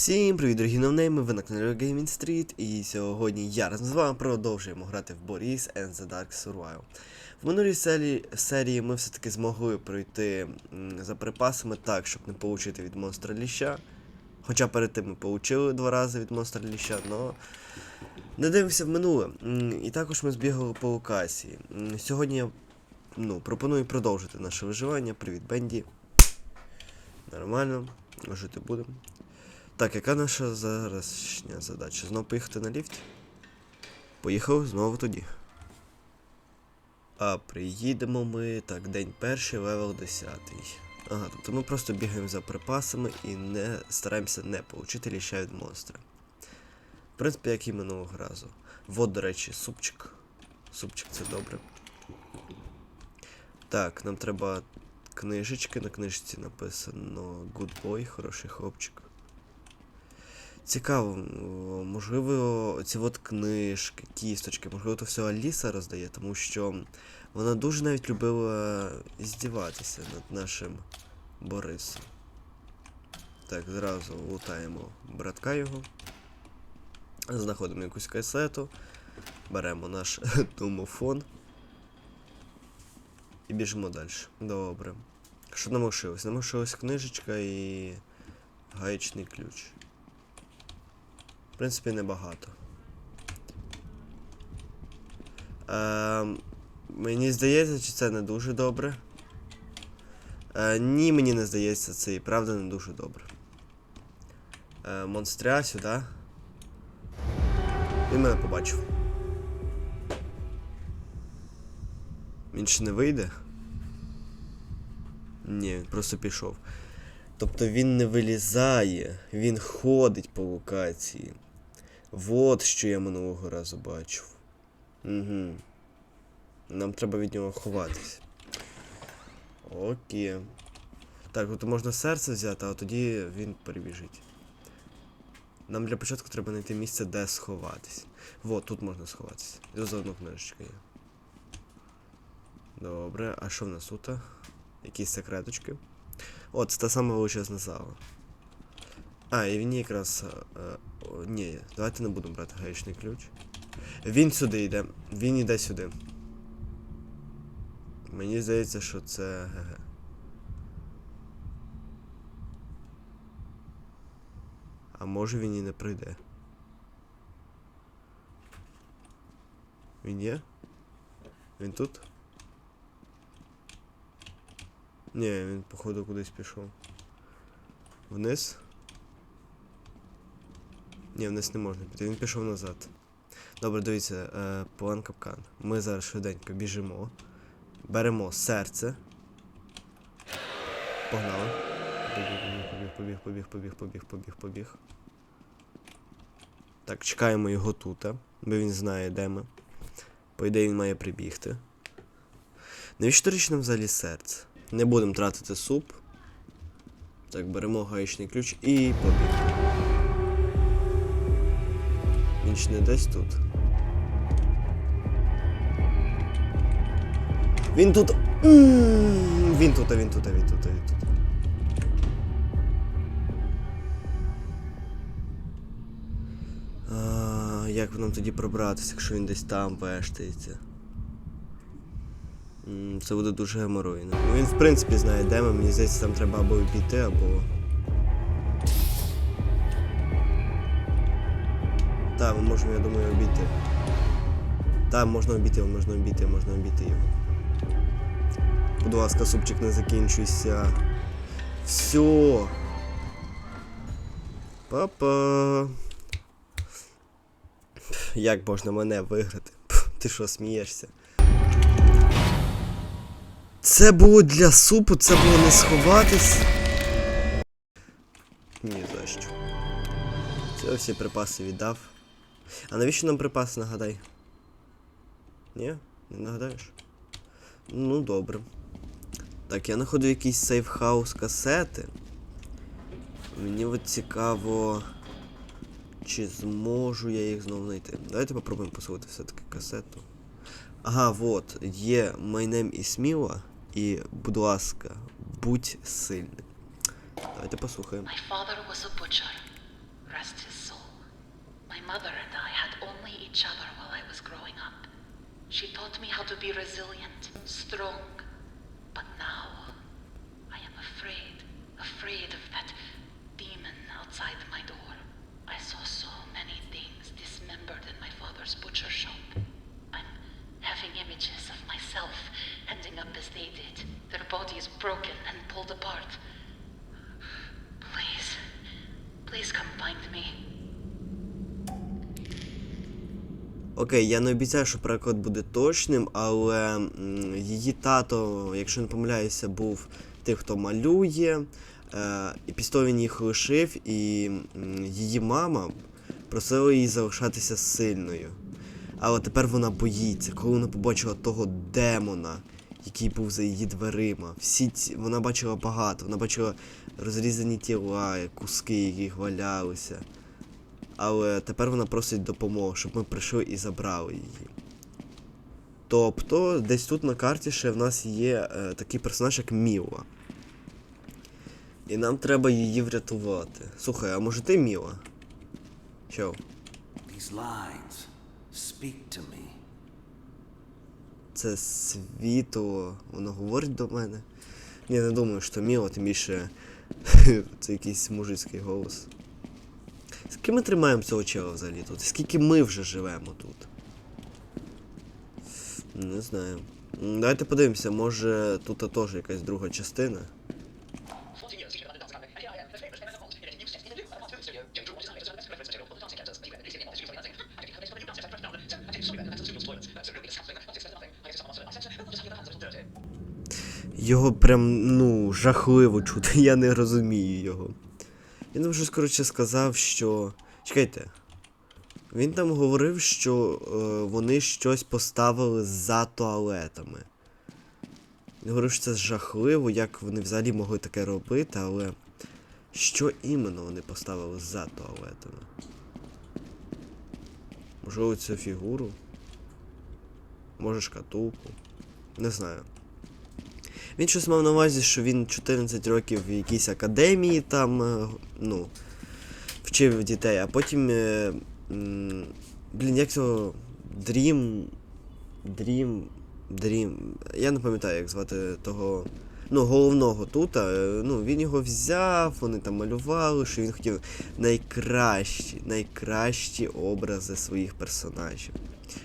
Всім привіт, дорогі новнейми, ви на каналі Gaming Street, і сьогодні я разом з вами продовжуємо грати в Boris and the Dark Survival. В минулій серії, серії ми все-таки змогли пройти м, за припасами так, щоб не получити від монстра ліща. Хоча перед тим ми получили два рази від монстра ліща, але не дивимося в минуле. М, І також ми збігали по локації. Сьогодні я ну, пропоную продовжити наше виживання. Привіт, Бенді. Нормально, жити будемо. Так, яка наша зарашня задача? Знову поїхати на ліфті? Поїхав знову тоді. А приїдемо ми. Так, день перший, левел 10. Ага, тобто ми просто бігаємо за припасами і не стараємося не получити ліща від монстра. В принципі, як і минулого разу. Вот, до речі, супчик. Супчик це добре. Так, нам треба книжечки. На книжці написано Good boy, хороший хлопчик. Цікаво, можливо, ці от книжки, кісточки, можливо, то все Аліса роздає, тому що вона дуже навіть любила здіватися над нашим Борисом. Так, зразу лутаємо братка його. Знаходимо якусь касету, беремо наш домофон і біжимо далі. Добре. Що нам лишилось? Нам лишилась книжечка і гаєчний ключ. Принципі, небагато. Ем, мені здається, чи це не дуже добре. Е, ні, мені не здається, це і правда не дуже добре. Е, монстря сюди. Він мене побачив. Він ще не вийде? Ні, він просто пішов. Тобто він не вилізає, він ходить по локації. Вот що я минулого разу бачив. Угу. Нам треба від нього ховатись. Окей. Так, от можна серце взяти, а тоді він перебіжить. Нам для початку треба знайти місце, де сховатись. Вот, тут можна сховатися. І заодно книжечка є. Добре, а що в нас тут? Якісь секреточки. О, це та сама величезна зала. А, і він якраз. Е, ні, давайте не будемо брати гаєчний ключ. Він сюди йде. Він йде сюди. Мені здається, що це ГГ. А може він і не прийде. Він є? Він тут? Ні, він походу кудись пішов. Вниз? Ні, вниз не можна піти, він пішов назад. Добре, дивіться, е, план капкан. Ми зараз швиденько біжимо. Беремо серце. Погнали. Побіг, побіг, побіг, побіг, побіг, побіг, побіг. Так, чекаємо його тут, бо він знає, де ми. По ідеї він має прибігти. Навіщо річ нам взагалі серце? Не будемо тратити суп. Так, беремо гаєчний ключ і побіг. Ж не десь тут. Він тут. Він тут, він тут, він тут, він тут. А, як нам тоді пробратися, якщо він десь там вештається? Це буде дуже геморойно. Ну він в принципі знає, де ми. Мені здається, там треба або обійти, або. Можемо, я думаю, обійти. Так, можна обійти, можна обійти, можна обійти його. Будь ласка, супчик не закінчуйся. Все. Папа. Як можна мене виграти? Ти що, смієшся? Це було для супу, це було не сховатись. Ні за що. Це всі припаси віддав. А навіщо нам припаси, нагадай? Ні? Не нагадаєш? Ну, добре. Так, я знаходжу якийсь сейфхаус касети. Мені от цікаво. Чи зможу я їх знову знайти? Давайте попробуємо послухати все-таки касету. Ага, вот, є name is Mila і, будь ласка, будь сильним. Давайте послухаємо. My father was a butcher. Rest his soul. My mother and each other while I was growing up. She taught me how to be resilient, strong. But now, I am afraid, afraid of that demon outside my door. I saw so many things dismembered in my father's butcher shop. I'm having images of myself ending up as they did, their bodies broken and pulled apart. Please, please come find me. Окей, я не обіцяю, що переклад буде точним, але її тато, якщо не помиляюся, був тим, хто малює. Е, і після він їх лишив, і її мама просила її залишатися сильною. Але тепер вона боїться, коли вона побачила того демона, який був за її дверима. Всі ці... Вона бачила багато, вона бачила розрізані тіла, куски, яких валялися. Але тепер вона просить допомоги, щоб ми прийшли і забрали її. Тобто, десь тут на карті ще в нас є е, такий персонаж, як Міла. І нам треба її врятувати. Слухай, а може ти Міла? Чо? Це світло, воно говорить до мене. Ні, не думаю, що Міла, тим більше це якийсь мужицький голос. Скільки ми тримаємо цього чела взагалі тут? Скільки ми вже живемо тут? Не знаю. Давайте подивимося, може тут теж якась друга частина. Його прям, ну, жахливо чути, я не розумію його. Він там щось, коротше, сказав, що. Чекайте. Він там говорив, що е, вони щось поставили за туалетами. Він говорив, що це жахливо, як вони взагалі могли таке робити, але. Що іменно вони поставили за туалетами? Можливо, цю фігуру? Може шкатулку? Не знаю. Він щось мав на увазі, що він 14 років в якійсь академії там, е, ну, вчив дітей, а потім. е, Блін, як цього. Дрім. Дрім. Дрім. Я не пам'ятаю, як звати того. Ну, головного тут. е, Ну, він його взяв, вони там малювали, що він хотів найкращі, найкращі образи своїх персонажів.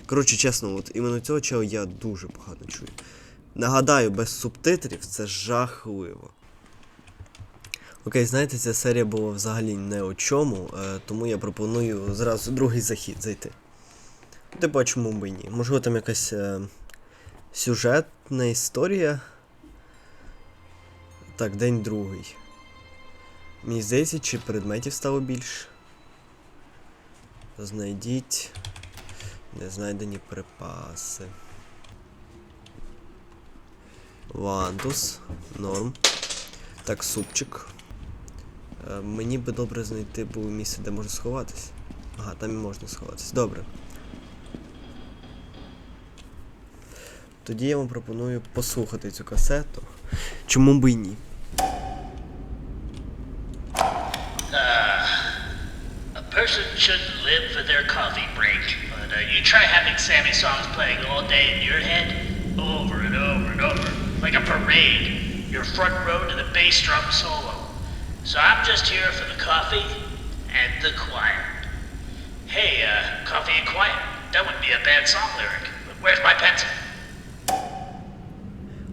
Коротше, чесно, от іменно цього чого я дуже погано чую. Нагадаю, без субтитрів це жахливо. Окей, знаєте, ця серія була взагалі не о чому, е, тому я пропоную зразу другий захід зайти. Типу, чому б і ні? Можливо, там якась е, сюжетна історія. Так, день другий. Мені здається, чи предметів стало більше. Знайдіть незнайдені припаси. Вантус. Норм. Так, супчик. Е, мені би добре знайти було місце, де можна сховатись. Ага, там і можна сховатись. Добре. Тоді я вам пропоную послухати цю касету. Чому би і ні? A person shouldn't live for their coffee break, but uh, you try having Sammy songs playing all day in your head, over and over and over, like a parade. You're front row to the bass drum solo. So I'm just here for the coffee and the quiet. Hey, uh, coffee and quiet. That wouldn't be a bad song lyric. But where's my pencil?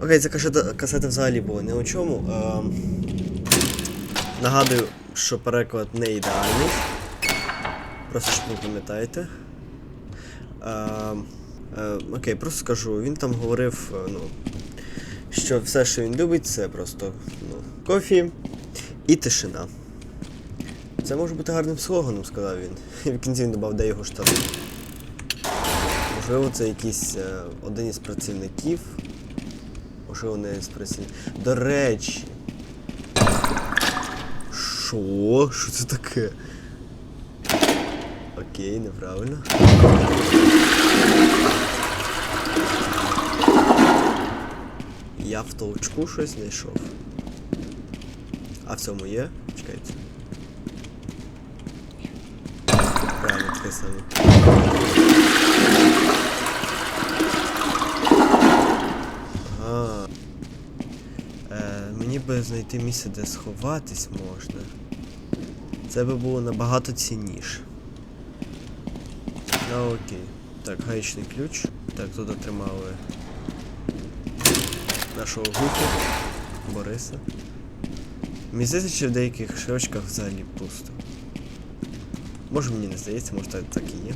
Окей, ця касета, взагалі була не у чому. Ем, нагадую, що переклад не ідеальний. Просто щоб ви пам'ятаєте. Ем, е, окей, просто скажу, він там говорив, е, ну, що все, що він любить, це просто ну, кофі і тишина. Це може бути гарним слоганом, сказав він. І в кінці він додав, де його штани. Можливо, це якийсь е, один із працівників. Можливо, не з працівників. До речі. Що? Що це таке? Окей, неправильно. Я в толчку щось знайшов. А в цьому є? Чекайте. саме. Ага. Е, мені би знайти місце, де сховатись можна. Це би було набагато цінніше. Ну окей. Так, гаєчний ключ. Так, тут отримали нашого гуку Бориса. Мені здається, в деяких широчках взагалі пусто. Може мені не здається, може так, і є.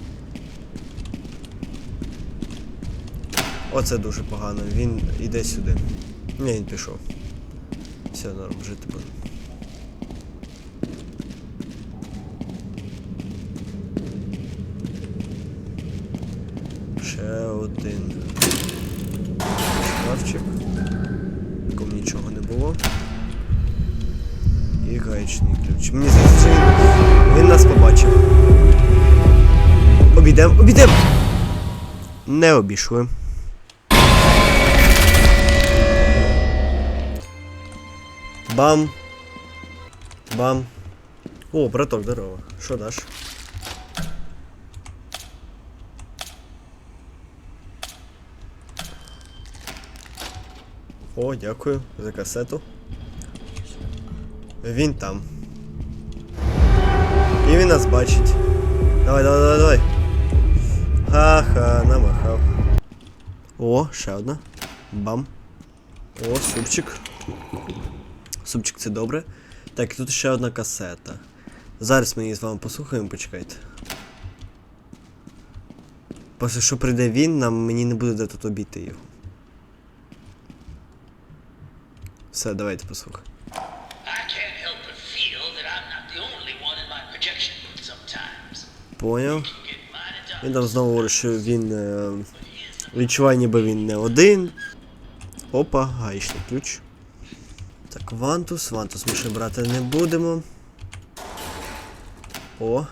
Оце дуже погано. Він іде сюди. Ні, він пішов. Все, норм, жити буде. Ще один шкафчик. Було. І гаечний ключ. Мені здається, він нас побачив. Обійдем, обійдем! Не обійшли. Бам. Бам. О, браток, здорово. Що даш? О, дякую за касету. Він там. І він нас бачить. Давай, давай, давай, давай. Ха-ха, намахав. О, ще одна. Бам. О, супчик. Супчик це добре. Так, і тут ще одна касета. Зараз ми її з вами послухаємо, почекайте. Просто що прийде він, нам мені не буде де тут обійти його. Все, давайте послухаємо. I can't help but feel that I'm not the only one in my projection booth sometimes. Поняв. Він там знову говорить, що він е, відчуває, ніби він не один. Опа, гаєчний ключ. Так, вантус. Вантус ми ще брати не будемо. О.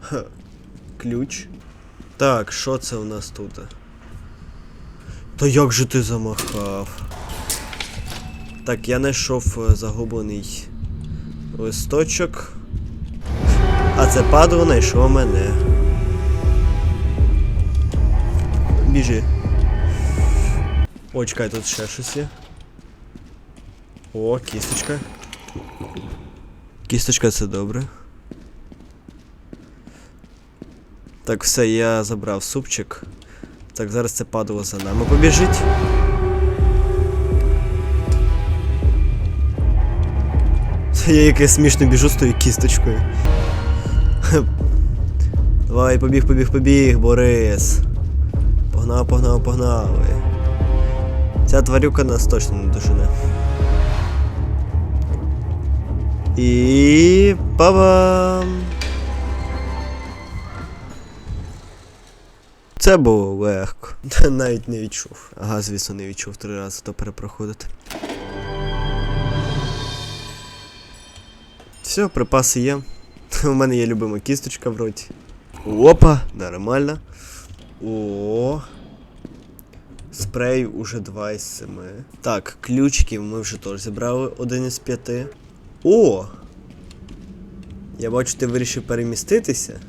Ха. Ключ. Так, що це у нас тут? Та як же ти замахав? Так, я знайшов е, загублений листочок. А це падло знайшло мене. Біжи. О, чекай, тут ще щось є. О, кісточка. Кісточка це добре. Так, все, я забрав супчик. Так, зараз це падало за нами побіжить. Я яке смішно біжу з тою кісточкою. Давай, побіг, побіг, побіг, Борис. Погнав, погнав, погнали. Ця тварюка нас точно не дожене. І па-бам! Це було легко. Навіть не відчув. Ага, звісно, не відчув три рази то перепроходити. Все, припаси є. У мене є любима кісточка в роті. Опа, нормально. О. Спрей уже 2 із 7. Так, ключиків ми вже теж зібрали один із п'яти. О! Я бачу, ти вирішив переміститися.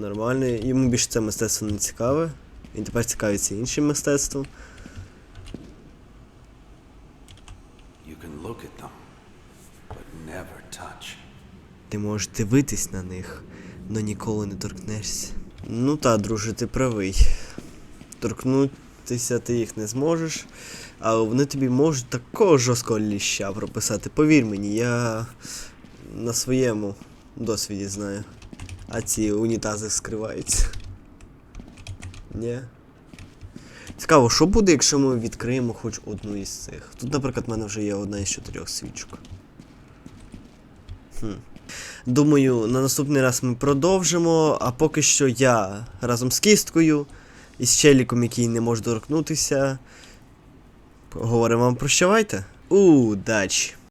Нормально, йому більше це мистецтво не цікаве. Він тепер цікавиться іншим мистецтвом. Ти можеш дивитись на них, но ніколи не торкнешся. Ну та, друже, ти правий. Торкнутися ти їх не зможеш, але вони тобі можуть такого жорсткого ліща прописати. Повір мені, я на своєму досвіді знаю. А ці унітази скриваються. Ні. Цікаво, що буде, якщо ми відкриємо хоч одну із цих. Тут, наприклад, в мене вже є одна із чотирьох свічок. Хм. Думаю, на наступний раз ми продовжимо, а поки що я разом з кісткою і з челіком, який не може доторкнутися. Говоримо вам прощавайте. Удачі!